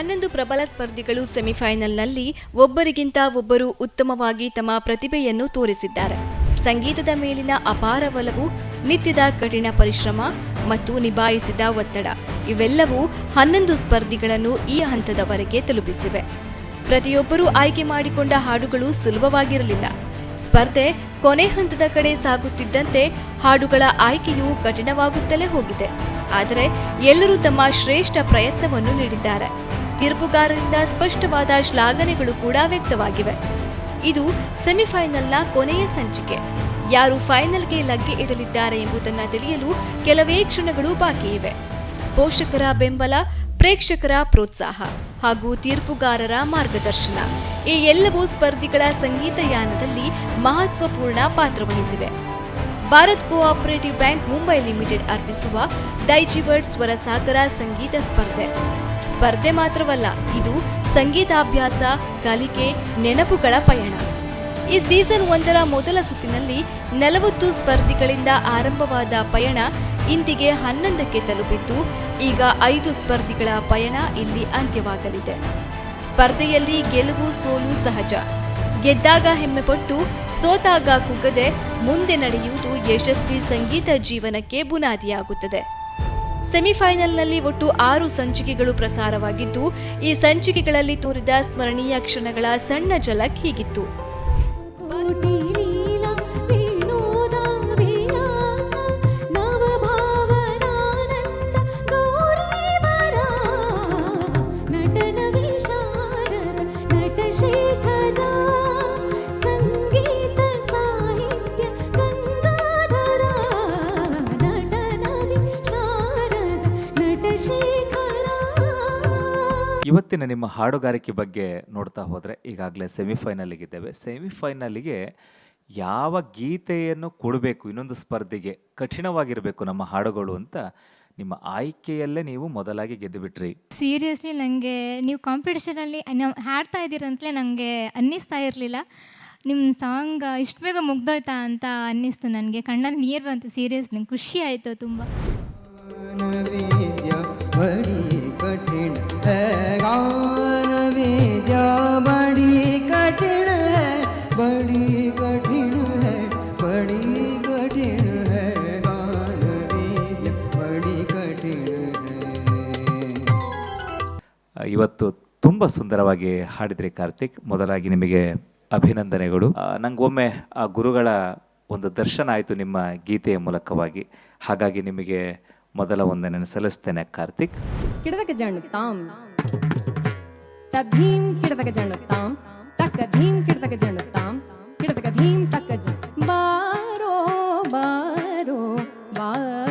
ಹನ್ನೊಂದು ಪ್ರಬಲ ಸ್ಪರ್ಧಿಗಳು ಸೆಮಿಫೈನಲ್ನಲ್ಲಿ ಒಬ್ಬರಿಗಿಂತ ಒಬ್ಬರು ಉತ್ತಮವಾಗಿ ತಮ್ಮ ಪ್ರತಿಭೆಯನ್ನು ತೋರಿಸಿದ್ದಾರೆ. ಸಂಗೀತದ ಮೇಲಿನ ಅಪಾರ ಒಲವು, ನಿತ್ಯದ ಕಠಿಣ ಪರಿಶ್ರಮ ಮತ್ತು ನಿಭಾಯಿಸಿದ ಒತ್ತಡ, ಇವೆಲ್ಲವೂ ಹನ್ನೊಂದು ಸ್ಪರ್ಧಿಗಳನ್ನು ಈ ಹಂತದವರೆಗೆ ತಲುಪಿಸಿವೆ. ಪ್ರತಿಯೊಬ್ಬರೂ ಆಯ್ಕೆ ಮಾಡಿಕೊಂಡ ಹಾಡುಗಳು ಸುಲಭವಾಗಿರಲಿಲ್ಲ. ಸ್ಪರ್ಧೆ ಕೊನೆ ಹಂತದ ಕಡೆ ಸಾಗುತ್ತಿದ್ದಂತೆ ಹಾಡುಗಳ ಆಯ್ಕೆಯು ಕಠಿಣವಾಗುತ್ತಲೇ ಹೋಗಿದೆ. ಆದರೆ ಎಲ್ಲರೂ ತಮ್ಮ ಶ್ರೇಷ್ಠ ಪ್ರಯತ್ನವನ್ನು ನೀಡಿದ್ದಾರೆ. ತೀರ್ಪುಗಾರರಿಂದ ಸ್ಪಷ್ಟವಾದ ಶ್ಲಾಘನೆಗಳು ಕೂಡ ವ್ಯಕ್ತವಾಗಿವೆ. ಇದು ಸೆಮಿಫೈನಲ್ನ ಕೊನೆಯ ಸಂಚಿಕೆ. ಯಾರು ಫೈನಲ್ಗೆ ಲಗ್ಗೆ ಇಡಲಿದ್ದಾರೆ ಎಂಬುದನ್ನು ತಿಳಿಯಲು ಕೆಲವೇ ಕ್ಷಣಗಳು ಬಾಕಿ ಇವೆ. ಪೋಷಕರ ಬೆಂಬಲ, ಪ್ರೇಕ್ಷಕರ ಪ್ರೋತ್ಸಾಹ ಹಾಗೂ ತೀರ್ಪುಗಾರರ ಮಾರ್ಗದರ್ಶನ ಈ ಎಲ್ಲವೂ ಸ್ಪರ್ಧಿಗಳ ಸಂಗೀತ ಯಾನದಲ್ಲಿ ಮಹತ್ವಪೂರ್ಣ ಪಾತ್ರವಹಿಸಿವೆ. Bharat cooperative bank Mumbai limited ಅರ್ಪಿಸುವ ದೈಜಿವರ್ಡ್ ಸ್ವರಸಾಗರ ಸಂಗೀತ ಸ್ಪರ್ಧೆ. ಸ್ಪರ್ಧೆ ಮಾತ್ರವಲ್ಲ, ಇದು ಸಂಗೀತಾಭ್ಯಾಸ, ಕಲಿಕೆ, ನೆನಪುಗಳ ಪಯಣ. ಈ ಸೀಸನ್ ಒಂದರ ಮೊದಲ ಸುತ್ತಿನಲ್ಲಿ ನಲವತ್ತು ಸ್ಪರ್ಧಿಗಳಿಂದ ಆರಂಭವಾದ ಪಯಣ ಇಂದಿಗೆ ಹನ್ನೊಂದಕ್ಕೆ ತಲುಪಿದ್ದು, ಈಗ ಐದು ಸ್ಪರ್ಧಿಗಳ ಪಯಣ ಇಲ್ಲಿ ಅಂತ್ಯವಾಗಲಿದೆ. ಸ್ಪರ್ಧೆಯಲ್ಲಿ ಗೆಲುವು ಸೋಲು ಸಹಜ. ಗೆದ್ದಾಗ ಹೆಮ್ಮೆಪಟ್ಟು, ಸೋತಾಗ ಕುಗ್ಗದೆ ಮುಂದೆ ನಡೆಯುವುದು ಯಶಸ್ವಿ ಸಂಗೀತ ಜೀವನಕ್ಕೆ ಬುನಾದಿಯಾಗುತ್ತದೆ. ಸೆಮಿಫೈನಲ್ನಲ್ಲಿ ಒಟ್ಟು ಆರು ಸಂಚಿಕೆಗಳು ಪ್ರಸಾರವಾಗಿದ್ದು ಈ ಸಂಚಿಕೆಗಳಲ್ಲಿ ತೋರಿದ ಸ್ಮರಣೀಯ ಕ್ಷಣಗಳ ಸಣ್ಣ ಝಲಕ್ ಹೀಗಿತ್ತು. ಇವತ್ತಿನ ನಿಮ್ಮ ಹಾಡುಗಾರಿಕೆ ಬಗ್ಗೆ ನೋಡ್ತಾ ಹೋದರೆ ಈಗಾಗಲೇ ಸೆಮಿಫೈನಲಿಗಿದ್ದೇವೆ. ಸೆಮಿಫೈನಲಿಗೆ ಯಾವ ಗೀತೆಯನ್ನು ಕೊಡಬೇಕು ಇನ್ನೊಂದು ಸ್ಪರ್ಧೆಗೆ ಕಠಿಣವಾಗಿರಬೇಕು ನಮ್ಮ ಹಾಡುಗಳು ಅಂತ ನಿಮ್ಮ ಆಯ್ಕೆಯಲ್ಲೇ ನೀವು ಮೊದಲಾಗಿ ಗೆದ್ದುಬಿಟ್ರಿ. ಸೀರಿಯಸ್ಲಿ ನನಗೆ ನೀವು ಕಾಂಪಿಟೇಷನಲ್ಲಿ ನಾವು ಹಾಡ್ತಾ ಇದ್ದೀರಂತಲೇ ನನಗೆ ಅನ್ನಿಸ್ತಾ ಇರಲಿಲ್ಲ. ನಿಮ್ಮ ಸಾಂಗ್ ಇಷ್ಟು ಬೇಗ ಮುಗ್ದೋಯ್ತಾ ಅಂತ ಅನ್ನಿಸ್ತು ನನಗೆ. ಕಣ್ಣಲ್ಲಿ ನೀರು ಬಂತು ಸೀರಿಯಸ್ ನಂಗೆ ಖುಷಿ ಆಯಿತು ತುಂಬ. ಇವತ್ತು ತುಂಬ ಸುಂದರವಾಗಿ ಹಾಡಿದ್ರಿ ಕಾರ್ತಿಕ್, ಮೊದಲಾಗಿ ನಿಮಗೆ ಅಭಿನಂದನೆಗಳು. ನಂಗೊಮ್ಮೆ ಆ ಗುರುಗಳ ಒಂದು ದರ್ಶನ ಆಯಿತು ನಿಮ್ಮ ಗೀತೆಯ ಮೂಲಕವಾಗಿ. ಹಾಗಾಗಿ ನಿಮಗೆ ಮೊದಲ ವಂದನೆಯನ್ನು ಸಲ್ಲಿಸ್ತೇನೆ ಕಾರ್ತಿಕ್. ಕಿಡದಕ ಬಾರೋ ಬಾರೋ ಬಾರೋ.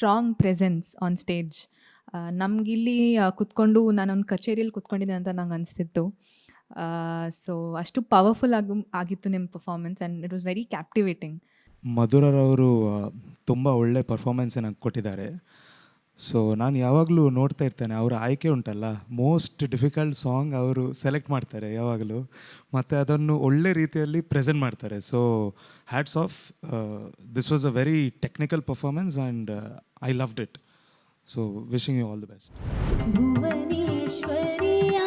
ಸ್ಟ್ರಾಂಗ್ ಪ್ರೆಸೆನ್ಸ್ ಆನ್ ಸ್ಟೇಜ್ ನಮಗಿಲ್ಲಿ ಕುತ್ಕೊಂಡು ನಾನೊಂದು ಕಚೇರಿಯಲ್ಲಿ ಕುತ್ಕೊಂಡಿದ್ದೆ ಅಂತ ನಂಗೆ ಅನಿಸ್ತಿತ್ತು. ಸೊ ಅಷ್ಟು ಪವರ್ಫುಲ್ ಆಗಿ, ಆಗಿತ್ತು ನಿಮ್ಮ performance and it was very captivating ಮಧುರರವರು ತುಂಬ ಒಳ್ಳೆ ಪರ್ಫಾರ್ಮೆನ್ಸನ್ನು ಕೊಟ್ಟಿದ್ದಾರೆ. ಸೊ ನಾನು ಯಾವಾಗಲೂ ನೋಡ್ತಾ ಇರ್ತೇನೆ, ಅವರ ಆಯ್ಕೆ ಉಂಟಲ್ಲ? ಮೋಸ್ಟ್ ಡಿಫಿಕಲ್ಟ್ ಸಾಂಗ್ ಅವರು ಸೆಲೆಕ್ಟ್ ಮಾಡ್ತಾರೆ ಯಾವಾಗಲೂ. ಮತ್ತು ಅದನ್ನು ಒಳ್ಳೆ ರೀತಿಯಲ್ಲಿ ಪ್ರೆಸೆಂಟ್ ಮಾಡ್ತಾರೆ. So hats off this was a very technical performance and I loved it so wishing you all the best ಭುವನೇಶ್ವರಿಯ.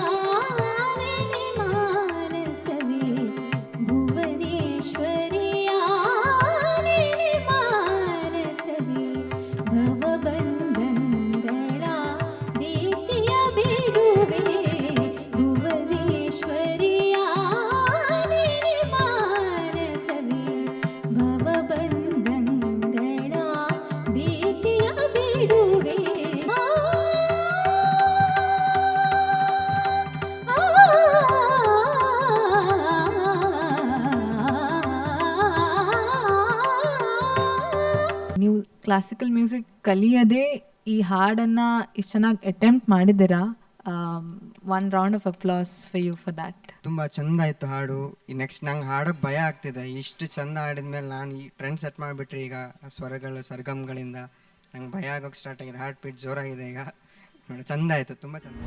ನೀವು ಕ್ಲಾಸಿಕಲ್ ಮ್ಯೂಸಿಕ್ ಕಲಿಯದೆ ಈ ಹಾಡನ್ನು ಇಷ್ಟು ಚೆನ್ನಾಗಿ ಅಟೆಂಪ್ಟ್ ಮಾಡಿದ್ದೀರಾ? One round of applause for you for that ತುಂಬ ಚಂದ ಆಯ್ತು ಹಾಡು. ಈ ನೆಕ್ಸ್ಟ್ ನಂಗೆ ಹಾಡೋಕೆ ಭಯ ಆಗ್ತಿದೆ. ಇಷ್ಟು ಚಂದ ಹಾಡಿದ್ಮೇಲೆ ನಾನು ಈ ಟ್ರೆಂಡ್ ಸೆಟ್ ಮಾಡಿಬಿಟ್ರಿ ಈಗ ಸ್ವರಗಳ ಸರ್ಗಮ್ಗಳಿಂದ ನಂಗೆ ಭಯ ಆಗೋಕೆ ಸ್ಟಾರ್ಟ್ ಆಗಿದೆ. ಹಾರ್ಟ್ ಬೀಟ್ ಜೋರಾಗಿದೆ ಈಗ. ನೋಡಿ ಚಂದ ಆಯಿತು. ತುಂಬ ಚಂದ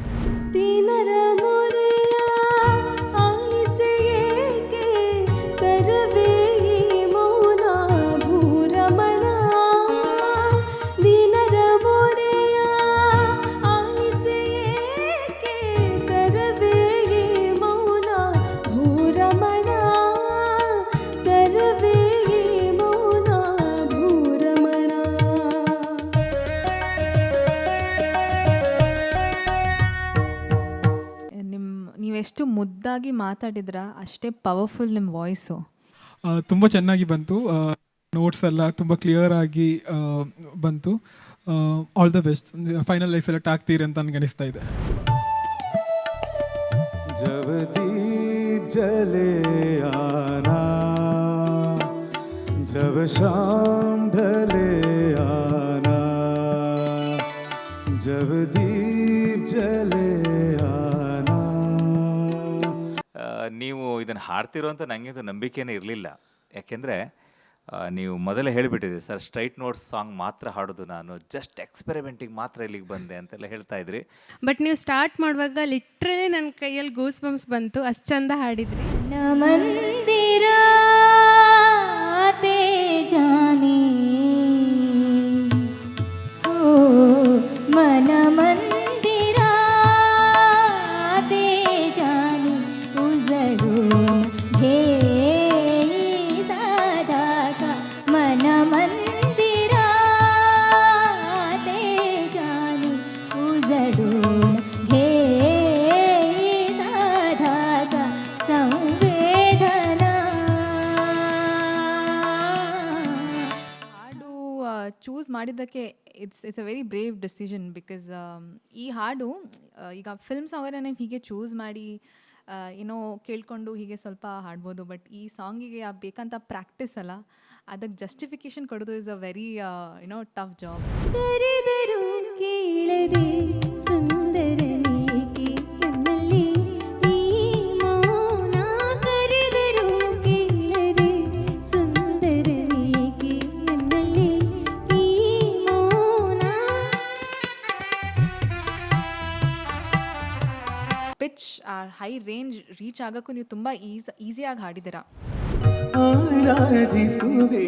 ಮುದ್ದಾಗಿ ಮಾತಾಡಿದ್ರ ಅಷ್ಟೇ ಪವರ್ಫುಲ್ ನಿಮ್ಮ ವಾಯ್ಸು ತುಂಬ ಚೆನ್ನಾಗಿ ಬಂತು ನೋಟ್ಸ್ ಎಲ್ಲ ತುಂಬ ಕ್ಲಿಯರ್ ಆಗಿ ಆ, ಬಂತು all the best final life select ಆಗ್ತೀರಿ ಅಂತ ನನಗೆ ಅನಿಸ್ತಾ ಇದೆ जब दीप जले आना जब शाम ढले आना जब दीप ನೀವು ಇದನ್ನು ಹಾಡ್ತಿರೋ ಅಂತ ನನಗಂತೂ ನಂಬಿಕೆನೇ ಇರಲಿಲ್ಲ. ಯಾಕೆಂದರೆ ನೀವು ಮೊದಲೇ ಹೇಳಿಬಿಟ್ಟಿದ್ರಿ ಸರ್ ಸ್ಟ್ರೈಟ್ ನೋಟ್ಸ್ ಸಾಂಗ್ ಮಾತ್ರ ಹಾಡೋದು ನಾನು ಜಸ್ಟ್ ಎಕ್ಸ್ಪೆರಿಮೆಂಟಿಗೆ ಮಾತ್ರ ಇಲ್ಲಿಗೆ ಬಂದೆ ಅಂತೆಲ್ಲ ಹೇಳ್ತಾ ಇದ್ರಿ. ಬಟ್ ನೀವು ಸ್ಟಾರ್ಟ್ ಮಾಡುವಾಗ ಲಿಟ್ರಲಿ ನನ್ನ ಕೈಯಲ್ಲಿ ಗೂಸ್ ಬಂಪ್ಸ್ ಬಂತು ಅಷ್ಟು ಚಂದ ಹಾಡಿದ್ರಿ. न ಚೂಸ್ ಮಾಡಿದ್ದಕ್ಕೆ it's it's a very brave decision because ಈ ಹಾಡು ಈಗ ಫಿಲ್ಮ್ ಸಾಂಗನ್ನು ನೀವು ಹೀಗೆ ಚೂಸ್ ಮಾಡಿ ಏನೋ ಕೇಳ್ಕೊಂಡು ಹೀಗೆ ಸ್ವಲ್ಪ ಹಾಡ್ಬೋದು ಬಟ್ ಈ ಸಾಂಗಿಗೆ ಬೇಕಂತ ಪ್ರಾಕ್ಟೀಸ್ ಅಲ್ಲ ಅದಕ್ಕೆ ಜಸ್ಟಿಫಿಕೇಶನ್ ಕೊಡೋದು is a very you know tough job ಕರೆದರು ಕೇಳದೆ ಸುಂದರ ನೀಕೆ ಕಣ್ಣಲ್ಲಿ ಈ ಮೌನ ಕರೆದರು ಕೇಳದೆ ಸುಂದರ ನೀಕೆ ಕಣ್ಣಲ್ಲಿ ಈ ಮೌನ. ಪಿಚ್ ಆ ಹೈ ರೇಂಜ್ ರೀಚ್ ಆಗೋಕ್ಕೂ ನೀವು ತುಂಬ ಈಸ್ ಈಸಿಯಾಗಿ ಹಾಡಿದ್ದೀರಾ. ಆರಾಧಿಸುವೆ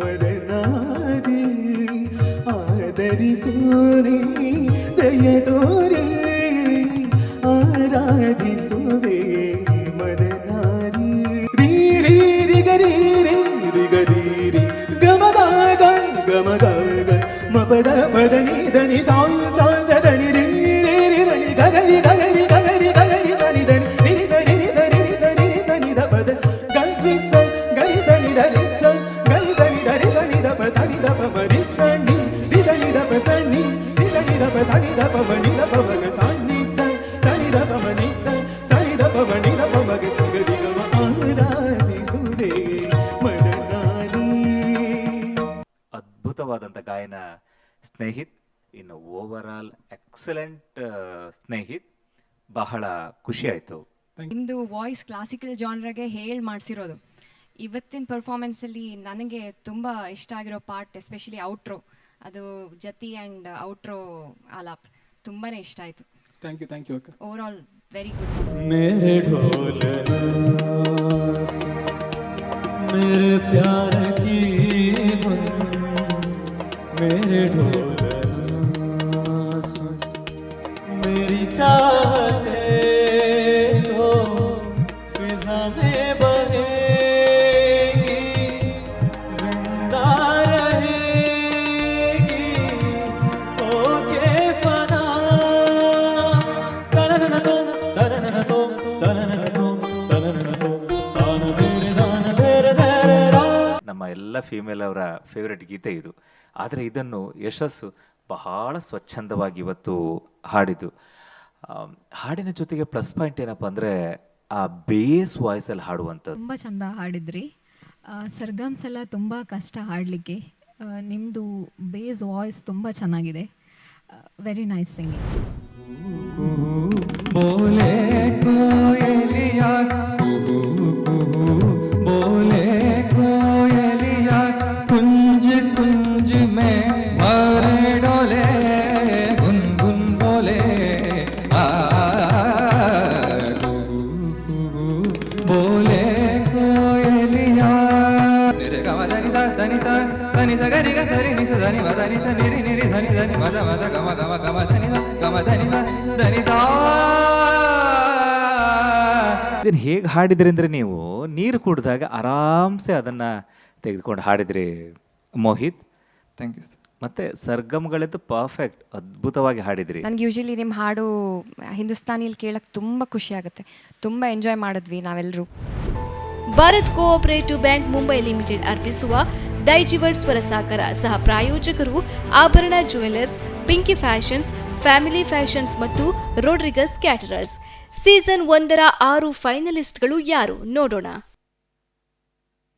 ಮದನಾದಿ. ಆದರಿಸುವೆ ದಯದೋರೆ ಆರಾಧಿಸುವೆ. ಇನ್ನು ಓವರ್ ಆಲ್ ಎಕ್ಸಲೆಂಟ್ ಸ್ನೇಹಿತ್ ಬಹಳ ಖುಷಿ ಆಯಿತು ನಿಮ್ಮದು ವಾಯ್ಸ್ ಕ್ಲಾಸಿಕಲ್ ಜಾನ್ರಾಗೆ ಹೇಳಿ ಮಾಡಿಸಿರೋದು ಇವತ್ತಿನ ಪರ್ಫಾರ್ಮೆನ್ಸಲ್ಲಿ ನನಗೆ ತುಂಬ ಇಷ್ಟ ಆಗಿರೋ ಪಾರ್ಟ್ ಎಸ್ಪೆಷಲಿ ಔಟ್ರೋ ಅದು ಜತಿ ಆ್ಯಂಡ್ ಔಟ್ರೋ ಆಲಾಪ್ ತುಂಬಾ ಇಷ್ಟ ಆಯಿತು ಥ್ಯಾಂಕ್ ಯು ಥ್ಯಾಂಕ್ ಯು ಅಕ್ಕ ಓವರ್ ಆಲ್ ವೆರಿ ಗುಡ್ मेरे ढोल मेरे प्यार की धुन मेरे ढोल ಫೀಮೇಲ್ ಅವರ ಫೇವ್ರೆಟ್ ಗೀತೆ ಇದು. ಆದರೆ ಇದನ್ನು ಯಶಸ್ಸು ಬಹಳ ಸ್ವಚ್ಛಂದವಾಗಿ ಇವತ್ತು ಹಾಡಿದ್ದು. ಹಾಡಿನ ಜೊತೆಗೆ ಪ್ಲಸ್ ಪಾಯಿಂಟ್ ಏನಪ್ಪ ಅಂದರೆ ಆ ಬೇಸ್ ವಾಯ್ಸಲ್ಲಿ ಹಾಡುವಂಥದ್ದು. ತುಂಬ ಚಂದ ಹಾಡಿದ್ರಿ. ಸರ್ಗಮ್ಸ್ ಎಲ್ಲ ತುಂಬ ಕಷ್ಟ ಹಾಡಲಿಕ್ಕೆ. ನಿಮ್ಮದು ಬೇಸ್ ವಾಯ್ಸ್ ತುಂಬ ಚೆನ್ನಾಗಿದೆ. ವೆರಿ ನೈಸ್ ಸಿಂಗಿಂಗ್ ಧನಿ ಧನಿ ನಿರಿ ನಿರಿ ಧನಿ ಧನಿ ಮದ ಮದ ಗಮ ಗಮ ಗಮ ಧನಿ ಗಮ ಧನಿ ಧನಿ ಇದನ್ನು ಹೇಗೆ ಹಾಡಿದ್ರಿ ಅಂದರೆ ನೀವು ನೀರು ಕುಡಿದಾಗ ಆರಾಮ್ಸೆ ಅದನ್ನು ತೆಗೆದುಕೊಂಡು ಹಾಡಿದ್ರಿ ಮೋಹಿತ್. ಥ್ಯಾಂಕ್ ಯು ಮತ್ತೆ ಸರ್ಗಮ್ಗಳಿದ್ದು ಪರ್ಫೆಕ್ಟ್ ಅದ್ಭುತವಾಗಿ ಹಾಡಿದ್ರಿ. ನನಗೆ ಯೂಶಲಿ ನಿಮ್ಮ ಹಾಡು ಹಿಂದೂಸ್ತಾನಿಲಿ ಕೇಳಕ್ಕೆ ತುಂಬ ಖುಷಿ ಆಗುತ್ತೆ. ತುಂಬ ಎಂಜಾಯ್ ಮಾಡಿದ್ವಿ ನಾವೆಲ್ಲರೂ Bharat cooperative bank Mumbai limited ಅರ್ಪಿಸುವ ದೈಜಿವರ್ಡ್ ಸ್ವರ ಸಾಕಾರ ಸಹ ಪ್ರಾಯೋಜಕರು Abharana jewellers Pinky fashions, family fashions ಮತ್ತು ರೋಡ್ರಿಗಸ್ ಕ್ಯಾಟರರ್ಸ್. ಸೀಸನ್ ಒಂದರ ಆರು ಫೈನಲಿಸ್ಟ್ಗಳು ಯಾರು ನೋಡೋಣ.